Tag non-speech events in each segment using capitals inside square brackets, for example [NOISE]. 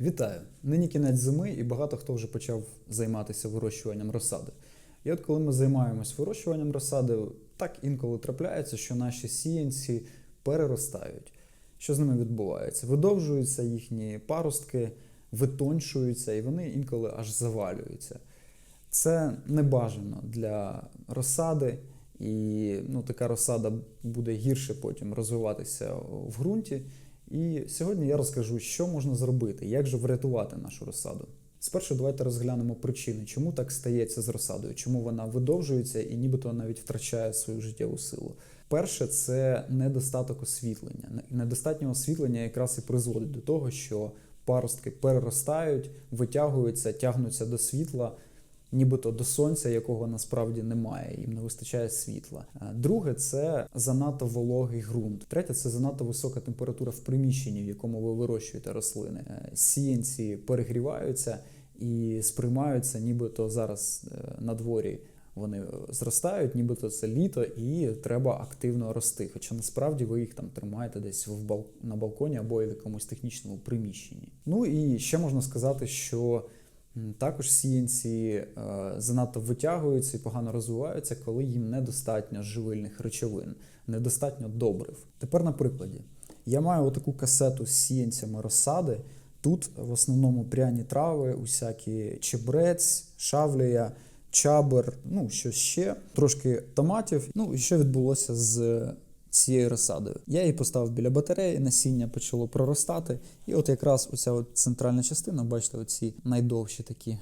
Вітаю! Нині кінець зими, і багато хто вже почав займатися вирощуванням розсади. І от коли ми займаємось вирощуванням розсади, так інколи трапляється, що наші сіянці переростають. Що з ними відбувається? Видовжуються їхні паростки, витончуються, і вони інколи аж завалюються. Це не бажано для розсади, і ну, така розсада буде гірше потім розвиватися в ґрунті. І сьогодні я розкажу, що можна зробити, як же врятувати нашу розсаду. Спершу давайте розглянемо причини, чому так стається з розсадою, чому вона видовжується і нібито навіть втрачає свою життєву силу. Перше, це недостаток освітлення. Недостатнє освітлення якраз і призводить до того, що паростки переростають, витягуються, тягнуться до світла, нібито до сонця, якого насправді немає, їм не вистачає світла. Е, Друге, це занадто вологий ґрунт. Третє це занадто висока температура в приміщенні, в якому ви вирощуєте рослини. Е, Сіянці перегріваються і сприймаються, нібито зараз е, на дворі. Вони зростають, нібито це літо, і треба активно рости. Хоча насправді ви їх там тримаєте десь в бал... на балконі або в якомусь технічному приміщенні. Ну і ще можна сказати, що також сіянці е, занадто витягуються і погано розвиваються, коли їм недостатньо живильних речовин, недостатньо добрив. Тепер на прикладі. Я маю отаку касету з сіянцями розсади. Тут в основному пряні трави, усякі чебрець, шавлія, чабер, ну що ще, трошки томатів. Ну і що відбулося з цією розсадою? Я її поставив біля батареї, насіння почало проростати. І от якраз оця от центральна частина, бачите, оці найдовші такі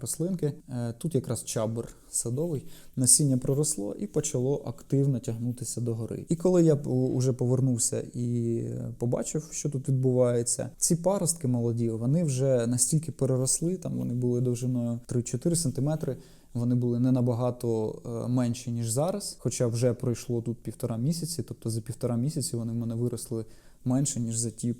рослинки. Е, Тут якраз чабер садовий, насіння проросло і почало активно тягнутися догори. І коли я вже повернувся і побачив, що тут відбувається, ці паростки молоді, вони вже настільки переросли, там вони були довжиною 3-4 см, вони були не набагато е, менші, ніж зараз, хоча вже пройшло тут півтора місяці, тобто за півтора місяці вони в мене виросли менше, ніж за ті, е,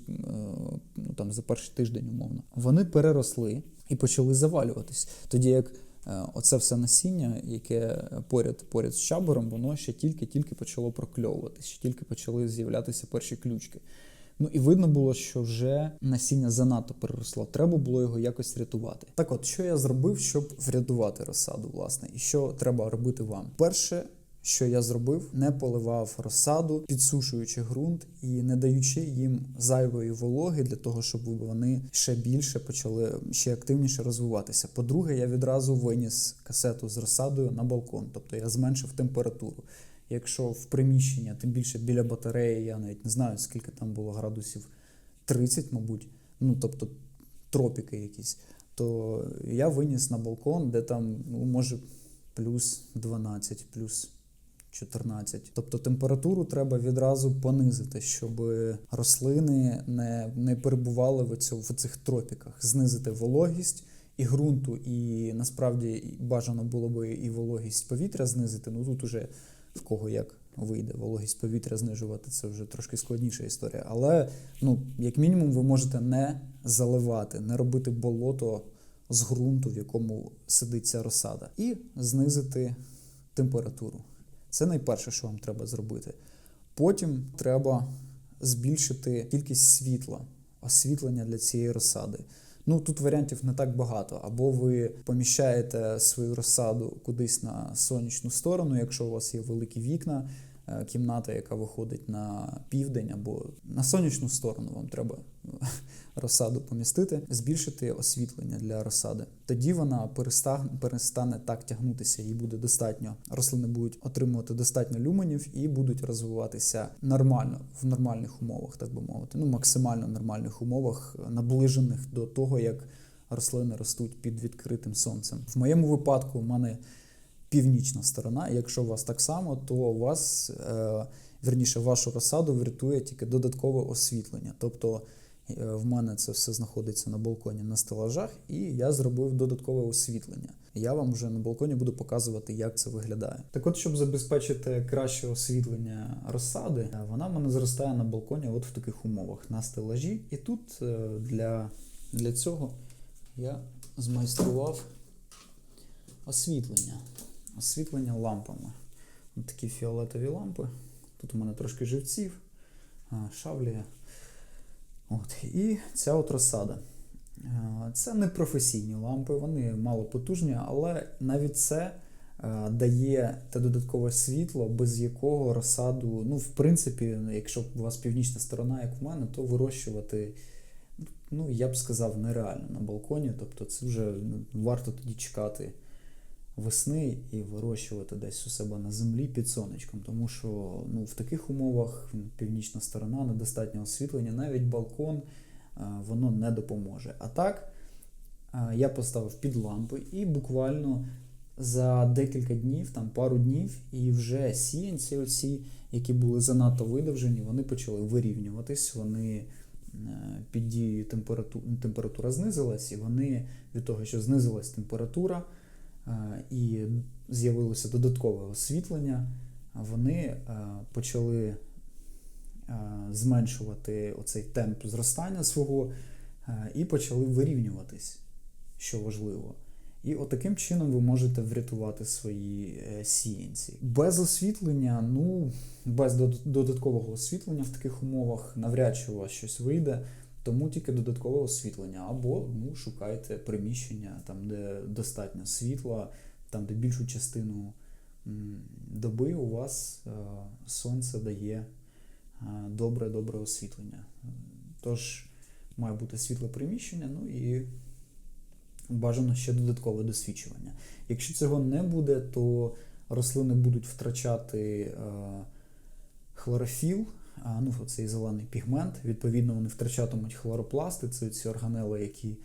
ну там за перший тиждень, умовно. Вони переросли і почали завалюватись. Тоді як е, оце все насіння, яке поряд поряд з чабором, воно ще тільки-тільки почало прокльовуватись, ще тільки почали з'являтися перші ключки. Ну і видно було, що вже насіння занадто переросло. Треба було його якось рятувати. Так от, що я зробив, щоб врятувати розсаду, власне, і що треба робити вам? Перше, що я зробив, не поливав розсаду, підсушуючи ґрунт і не даючи їм зайвої вологи для того, щоб вони ще більше почали ще активніше розвиватися. По-друге, я відразу виніс касету з розсадою на балкон, тобто я зменшив температуру. Якщо в приміщення, тим більше біля батареї, я навіть не знаю, скільки там було градусів 30, мабуть, ну тобто тропіки якісь, то я виніс на балкон, де там ну, може плюс 12, плюс 14. Тобто температуру треба відразу понизити, щоб рослини не, не перебували в, цьому, в цих тропіках, знизити вологість і ґрунту, і насправді бажано було би і вологість повітря знизити. Ну тут уже в кого як вийде. Вологість повітря знижувати це вже трошки складніша історія. Але, ну, як мінімум, ви можете не заливати, не робити болото з ґрунту, в якому сидить ця розсада, і знизити температуру. Це найперше, що вам треба зробити. Потім треба збільшити кількість світла, освітлення для цієї розсади. Ну тут варіантів не так багато. Або ви поміщаєте свою розсаду кудись на сонячну сторону, якщо у вас є великі вікна, кімната, яка виходить на південь, або на сонячну сторону вам треба [LAUGHS] розсаду помістити, збільшити освітлення для розсади. Тоді вона перестане, так тягнутися, їй буде достатньо. Рослини будуть отримувати достатньо люменів і будуть розвиватися нормально в нормальних умовах, так би мовити. Ну максимально нормальних умовах, наближених до того, як рослини ростуть під відкритим сонцем. В моєму випадку, у мене північна сторона. Якщо у вас так само, то у вас е, верніше вашу розсаду врятує тільки додаткове освітлення. Тобто е, в мене це все знаходиться на балконі на стелажах, і я зробив додаткове освітлення. Я вам вже на балконі буду показувати, як це виглядає. Так от, щоб забезпечити краще освітлення розсади, е, вона в мене зростає на балконі от в таких умовах на стелажі. І тут для, для цього я змайстрував освітлення. Освітлення лампами. Ось такі фіолетові лампи. Тут у мене трошки живців, шавлія. От. І ця от розсада. Це не професійні лампи, вони малопотужні, але навіть це дає те додаткове світло, без якого розсаду, ну, в принципі, якщо у вас північна сторона, як в мене, то вирощувати, ну, я б сказав, нереально на балконі. Тобто це вже ну, варто тоді чекати весни і вирощувати десь у себе на землі під сонечком. Тому що ну, в таких умовах північна сторона, недостатнє освітлення, навіть балкон е, воно не допоможе. А так, е, я поставив під лампи і буквально за декілька днів, там пару днів, і вже сіянці, оці, які були занадто видовжені, вони почали вирівнюватись. Вони е, під дією температури температура знизилась, і вони від того, що знизилась температура і з'явилося додаткове освітлення, вони е, почали е, зменшувати оцей темп зростання свого е, і почали вирівнюватись, що важливо. І от таким чином ви можете врятувати свої е, сіянці. Без освітлення, ну, без додаткового освітлення в таких умовах навряд чи у вас щось вийде, тому тільки додаткове освітлення. Або ну, шукайте приміщення, там, де достатньо світла, там, де більшу частину доби у вас е, сонце дає добре-добре освітлення. Тож має бути світле приміщення, ну і бажано ще додаткове досвідчування. Якщо цього не буде, то рослини будуть втрачати е, хлорофіл, ну, цей зелений пігмент. Відповідно, вони втрачатимуть хлоропласти, це ці органели, які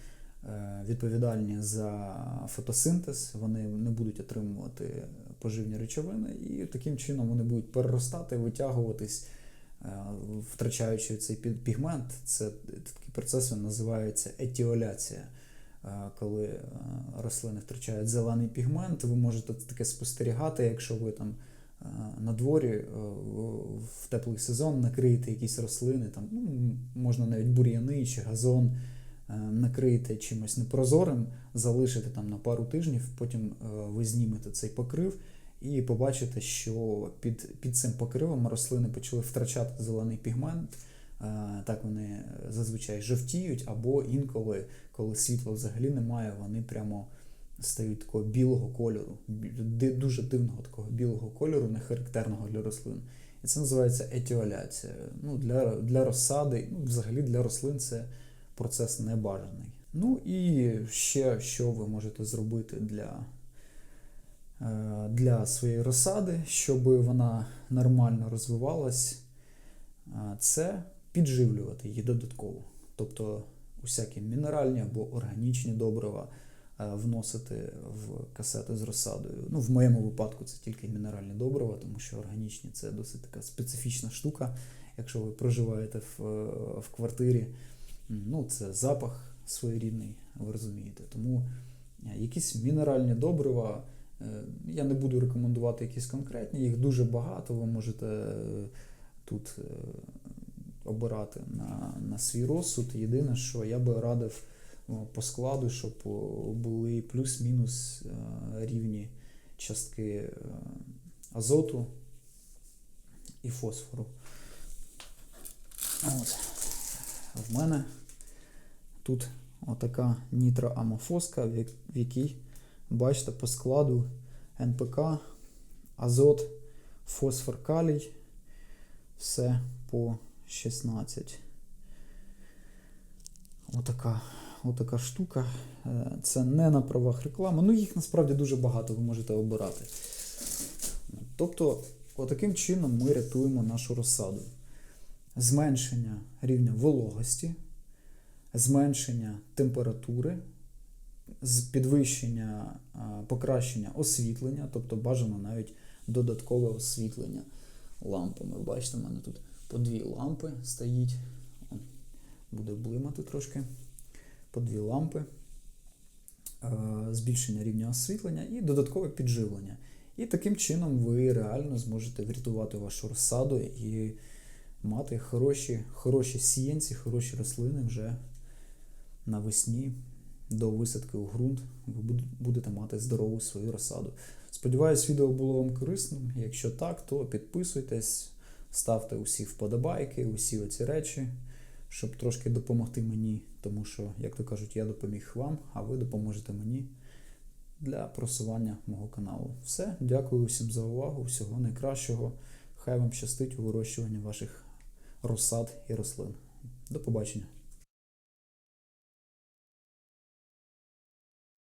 е, відповідальні за фотосинтез, вони не будуть отримувати поживні речовини, і таким чином вони будуть переростати, витягуватись, е, втрачаючи цей пігмент. Це такий процес він називається етіоляція. Е, Коли рослини втрачають зелений пігмент, ви можете таке спостерігати, якщо ви там на дворі е, в- теплий сезон накриєте якісь рослини, там ну, можна навіть бур'яни чи газон е, накриєте чимось непрозорим, залишите там на пару тижнів, потім е, ви знімете цей покрив і побачите, що під, під цим покривом рослини почали втрачати зелений пігмент. Е, Так вони зазвичай жовтіють, або інколи, коли світла взагалі немає, вони прямо стають такого білого кольору, дуже дивного такого білого кольору, не характерного для рослин. І це називається етіоляція. Ну, для, для розсади, ну, взагалі для рослин це процес небажаний. Ну і ще що ви можете зробити для, е, для своєї розсади, щоб вона нормально розвивалась, е, це підживлювати її додатково. Тобто усякі мінеральні або органічні добрива вносити в касети з розсадою. Ну, в моєму випадку це тільки мінеральні добрива, тому що органічні це досить така специфічна штука. Якщо ви проживаєте в, е, в квартирі, ну, це запах своєрідний, ви розумієте. Тому е, якісь мінеральні добрива. е, Я не буду рекомендувати якісь конкретні, їх дуже багато. Ви можете е, тут е, обирати на, на свій розсуд. Єдине, що я би радив по складу, щоб о, були плюс-мінус е, рівні частки е, азоту і фосфору. От. В мене тут отака нітроамофоска, в якій, бачите, по складу НПК, азот, фосфор, калій, все по 16. Отака, отака штука. Е, Це не на правах реклами. Ну, їх насправді дуже багато, ви можете обирати. Тобто, отаким чином ми рятуємо нашу розсаду. Зменшення рівня вологості, зменшення температури, підвищення, покращення освітлення, тобто бажано навіть додаткове освітлення лампами. Бачите, в мене тут по дві лампи стоїть. Буде блимати трошки. По дві лампи. Е, Збільшення рівня освітлення і додаткове підживлення. І таким чином ви реально зможете врятувати вашу розсаду і мати хороші, хороші сіянці, хороші рослини вже навесні до висадки у ґрунт. Ви будете мати здорову свою розсаду. Сподіваюсь, відео було вам корисним. Якщо так, то підписуйтесь, ставте усі вподобайки, усі оці речі, щоб трошки допомогти мені тому що, як то кажуть, я допоміг вам, а ви допоможете мені для просування мого каналу. Все, дякую всім за увагу, всього найкращого. Хай вам щастить у вирощуванні ваших розсад і рослин. До побачення.